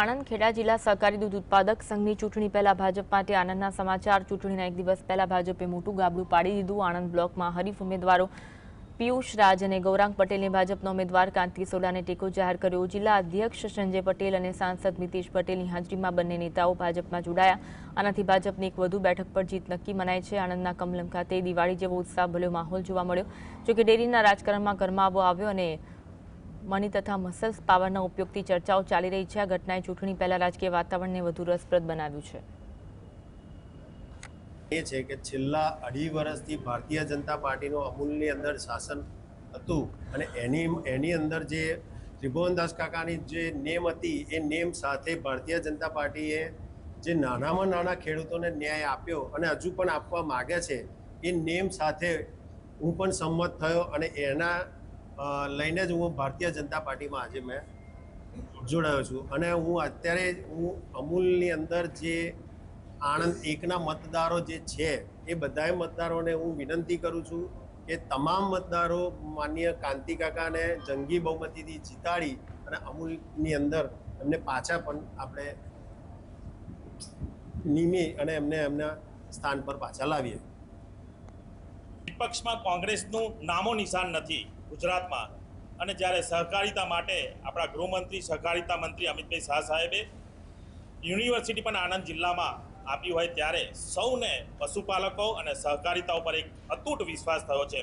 આણંદ ખેડા જિલ્લા સહકારી દૂધ ઉત્પાદક સંઘની ચૂંટણી પહેલા ભાજપ માટે આનંદના સમાચાર. ચૂંટણીના એક દિવસ પહેલા ભાજપે મોટું ગાબડું પાડી દીધું. આણંદ બ્લોકમાં હરીફ ઉમેદવારો પિયુષ રાજ અને ગૌરાંગ પટેલે ભાજપના ઉમેદવાર કાંતિ સોડાને ટેકો જાહેર કર્યો. જિલ્લા અધ્યક્ષ સંજય પટેલ અને સાંસદ નીતિશ પટેલની હાજરીમાં બંને નેતાઓ ભાજપમાં જોડાયા. આનાથી ભાજપની એક વધુ બેઠક પર જીત નક્કી મનાય છે. આણંદના કમલમ ખાતે દિવાળી જેવો ઉત્સાહ ભલ્યો માહોલ જોવા મળ્યો. જોકે ડેરીના રાજકારણમાં ગરમાવો આવ્યો અને મની તથા મસલ્સ પાવરના ઉપયોગથી ચર્ચાઓ ચાલી રહી છે. આ ઘટનાએ ચૂંટણી પહેલા રાજકીય વાતાવરણને વધુ રસપ્રદ બનાવ્યું છે. એ છે કે છેલ્લા અઢી વર્ષથી ભારતીય જનતા પાર્ટીનું અમૂલની અંદર શાસન હતું અને એની એની અંદર જે ત્રિભુવનદાસ કાકાની જે નેમ હતી, એ નેમ સાથે ભારતીય જનતા પાર્ટીએ જે નાનામાં નાના ખેડૂતોને ન્યાય આપ્યો અને હજુ પણ આપવા માગે છે, એ નેમ સાથે હું પણ સંમત થયો અને એના લઈને જ હું ભારતીય જનતા પાર્ટીમાં આજે મેં જોડાયો છું. અને હું અત્યારે હું અમૂલની અંદર જે આણંદ એકના મતદારો જે છે, એ બધાએ મતદારોને હું વિનંતી કરું છું કે તમામ મતદારો માન્ય કાંતિ કાકાને જંગી બહુમતીથી જીતાડી અને અમૂલની અંદર એમને પાછા પણ આપણે નિમી અને એમને એમના સ્થાન પર પાછા લાવીએ. વિપક્ષમાં કોંગ્રેસનું નામો નિશાન નથી ગુજરાતમાં. અને જ્યારે સહકારિતા માટે આપણા ગૃહમંત્રી, સહકારિતા મંત્રી અમિતભાઈ શાહ સાહેબે યુનિવર્સિટી પણ આણંદ જિલ્લામાં આપી હોય ત્યારે સૌને પશુપાલકો અને સહકારિતા ઉપર એક અતૂટ વિશ્વાસ થયો છે.